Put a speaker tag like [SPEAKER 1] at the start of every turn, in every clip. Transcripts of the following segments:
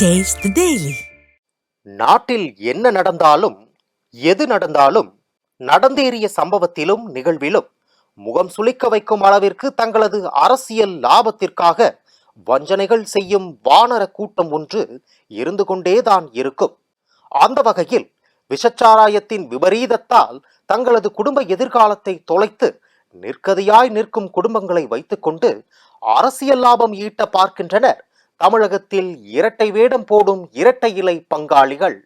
[SPEAKER 1] Taste daily
[SPEAKER 2] நாட்டில் என்ன நடந்தாலும் எது நடந்தாலும் நடந்தேறிய சம்பவத்திலும் நிகழ்விலும் முகம் சுளிக்க வைக்கும் அளவிற்கு தங்களது அரசியல் லாபத்திற்காக வஞ்சனைகள் செய்யும் வானர கூட்டம் ஒன்று இருந்து கொண்டேதான் இருக்கும். அந்த வகையில் விஷச்சாராயத்தின் விபரீதத்தால் தங்களது குடும்ப எதிர்காலத்தை தொலைத்து நிற்கதியாய் நிற்கும் குடும்பங்களை வைத்துக்கொண்டு அரசியல் லாபம் ஈட்ட பார்க்கின்றனர் தமிழகத்தில் இரட்டை வேடம் போடும் இரட்டை இலை பங்காளிகள்.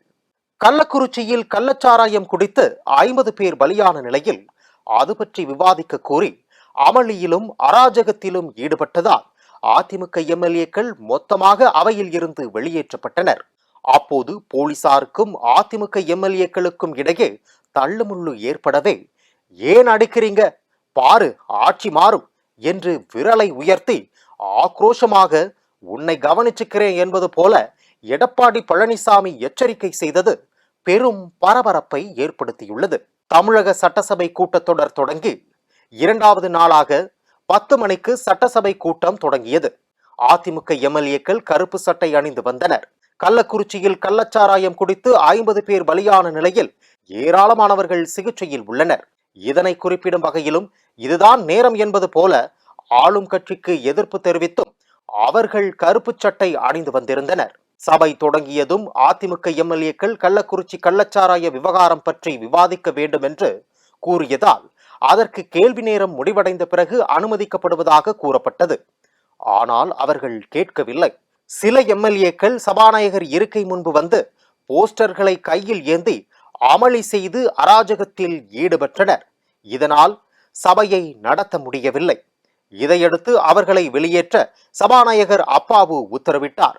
[SPEAKER 2] கள்ளக்குறிச்சியில் கள்ளச்சாராயம் குடித்து ஐம்பது பேர் பலியான நிலையில் அது பற்றி விவாதிக்க கோரி அமளியிலும் அராஜகத்திலும் ஈடுபட்டதால் அதிமுக எம்எல்ஏக்கள் மொத்தமாக அவையில் இருந்து வெளியேற்றப்பட்டனர். அப்போது போலீசாருக்கும் அதிமுக எம்எல்ஏக்களுக்கும் இடையே தள்ளுமுள்ளு ஏற்படவே ஏன் அடிக்கிறீங்க? பாரு ஆட்சி மாறும் என்று விரலை உயர்த்தி ஆக்ரோஷமாக உன்னை கவனிச்சுக்கிறேன் என்பது போல எடப்பாடி பழனிசாமி எச்சரிக்கை செய்தது பெரும் பரபரப்பை ஏற்படுத்தியுள்ளது. தமிழக சட்டசபை கூட்டத்தொடர் தொடங்கி இரண்டாவது நாளாக பத்து மணிக்கு சட்டசபை கூட்டம் தொடங்கியது. அதிமுக எம்எல்ஏக்கள் கருப்பு சட்டை அணிந்து வந்தனர். கள்ளக்குறிச்சியில் கள்ளச்சாராயம் குடித்து ஐம்பது பேர் பலியான நிலையில் ஏராளமானவர்கள் சிகிச்சையில் உள்ளனர். இதனை குறிப்பிடும் வகையிலும் இதுதான் நேரம் என்பது போல ஆளும் கட்சிக்கு எதிர்ப்பு தெரிவித்தும் அவர்கள் கருப்பு சட்டை அணிந்து வந்திருந்தனர். சபை தொடங்கியதும் அதிமுக எம்எல்ஏக்கள் கள்ளக்குறிச்சி கள்ளச்சாராய விவகாரம் பற்றி விவாதிக்க வேண்டும் என்று கூறியதால் அதற்கு கேள்வி நேரம் முடிவடைந்த பிறகு அனுமதிக்கப்படுவதாக கூறப்பட்டது. ஆனால் அவர்கள் கேட்கவில்லை. சில எம்எல்ஏக்கள் சபாநாயகர் இருக்கை முன்பு வந்து போஸ்டர்களை கையில் ஏந்தி அமளி செய்து அராஜகத்தில் ஈடுபட்டனர். இதனால் சபையை நடத்த முடியவில்லை. இதையடுத்து அவர்களை வெளியேற்ற சபாநாயகர் அப்பாவு உத்தரவிட்டார்.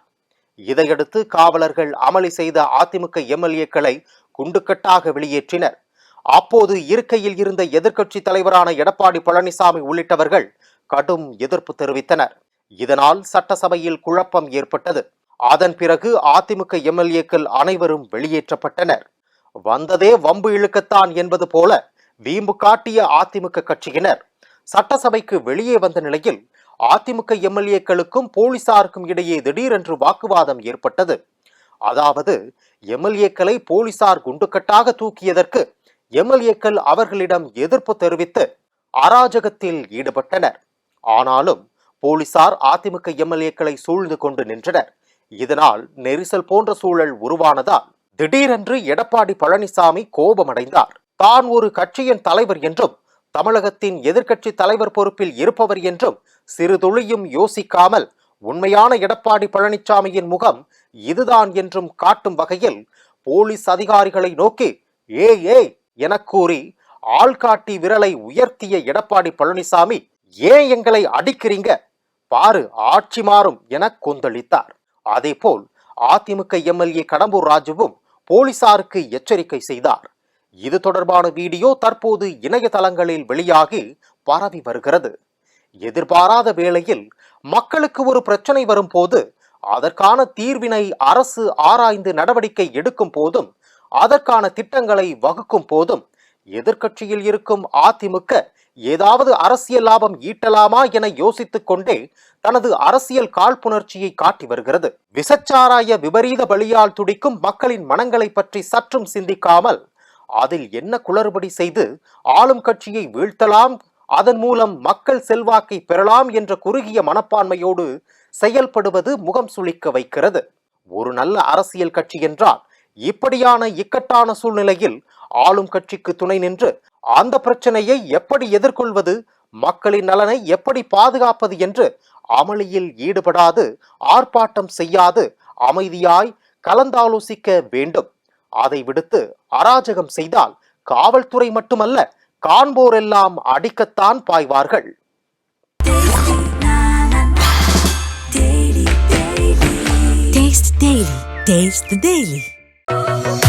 [SPEAKER 2] இதையடுத்து காவலர்கள் அமளி செய்த அதிமுக எம்எல்ஏக்களை குண்டுக்கட்டாக வெளியேற்றினர். அப்போது இருக்கையில் இருந்த எதிர்க்கட்சி தலைவரான எடப்பாடி பழனிசாமி உள்ளிட்டவர்கள் கடும் எதிர்ப்பு தெரிவித்தனர். இதனால் சட்டசபையில் குழப்பம் ஏற்பட்டது. அதன் பிறகு அதிமுக எம்எல்ஏக்கள் அனைவரும் வெளியேற்றப்பட்டனர். வந்ததே வம்பு இழுக்கத்தான் என்பது போல வீம்பு காட்டிய அதிமுக கட்சியினர் சட்டசபைக்கு வெளியே வந்த நிலையில் அதிமுக எம்எல்ஏக்களுக்கும் போலீசாருக்கும் இடையே திடீரென்று வாக்குவாதம் ஏற்பட்டது. அதாவது எம்எல்ஏக்களை போலீசார் குண்டுக்கட்டாக தூக்கியதற்கு எம்எல்ஏக்கள் அவர்களிடம் எதிர்ப்பு தெரிவித்து அராஜகத்தில் ஈடுபட்டனர். ஆனாலும் போலீசார் அதிமுக எம்எல்ஏக்களை சூழ்ந்து கொண்டு நின்றனர். இதனால் நெரிசல் போன்ற சூழல் உருவானதால் திடீரென்று எடப்பாடி பழனிசாமி கோபமடைந்தார். தான் ஒரு கட்சியின் தலைவர் என்றும் தமிழகத்தின் எதிர்க்கட்சி தலைவர் பொறுப்பில் இருப்பவர் என்றும் சிறுதுளியும் யோசிக்காமல் உண்மையான எடப்பாடி பழனிசாமியின் முகம் இதுதான் என்றும் காட்டும் வகையில் போலீஸ் அதிகாரிகளை நோக்கி ஏ ஏ என கூறி ஆள்காட்டி விரலை உயர்த்திய எடப்பாடி பழனிசாமி ஏன் எங்களை அடிக்கிறீங்க? பாரு ஆட்சி மாறும் என கொந்தளித்தார். அதேபோல் அதிமுக எம்எல்ஏ கடம்பூர் ராஜுவும் போலீசாருக்கு எச்சரிக்கை செய்தார். இது தொடர்பான வீடியோ தற்போது இணையதளங்களில் வெளியாகி பரவி வருகிறது. எதிர்பாராத வேளையில் மக்களுக்கு ஒரு பிரச்சனை வரும்போது அதற்கான தீர்வினை அரசு ஆராய்ந்து நடவடிக்கை எடுக்கும் போதும் அதற்கான திட்டங்களை வகுக்கும் போதும் எதிர்க்கட்சியில் இருக்கும் அதிமுக ஏதாவது அரசியல் லாபம் ஈட்டலாமா என யோசித்துக் கொண்டே தனது அரசியல் காழ்ப்புணர்ச்சியை காட்டி வருகிறது. விசச்சாராய விபரீத பலியால் துடிக்கும் மக்களின் மனங்களை பற்றி சற்றும் சிந்திக்காமல் அதில் என்ன குளறுபடி செய்து ஆளும் கட்சியை வீழ்த்தலாம் அதன் மூலம் மக்கள் செல்வாக்கை பெறலாம் என்ற குறுகிய மனப்பான்மையோடு செயல்படுவது முகம் சுளிக்க வைக்கிறது. ஒரு நல்ல அரசியல் கட்சி என்றால் இப்படியான இக்கட்டான சூழ்நிலையில் ஆளும் கட்சிக்கு துணை நின்று அந்த பிரச்சனையை எப்படி எதிர்கொள்வது மக்களின் நலனை எப்படி பாதுகாப்பது என்று அமளியில் ஈடுபடாது ஆர்ப்பாட்டம் செய்யாது அமைதியாய் கலந்தாலோசிக்க வேண்டும். அதை விடுத்து அராஜகம் செய்தால் காவல்துறை மட்டுமல்ல காண்போரெல்லாம் அடிக்கத்தான் பாய்வார்கள்.
[SPEAKER 1] Taste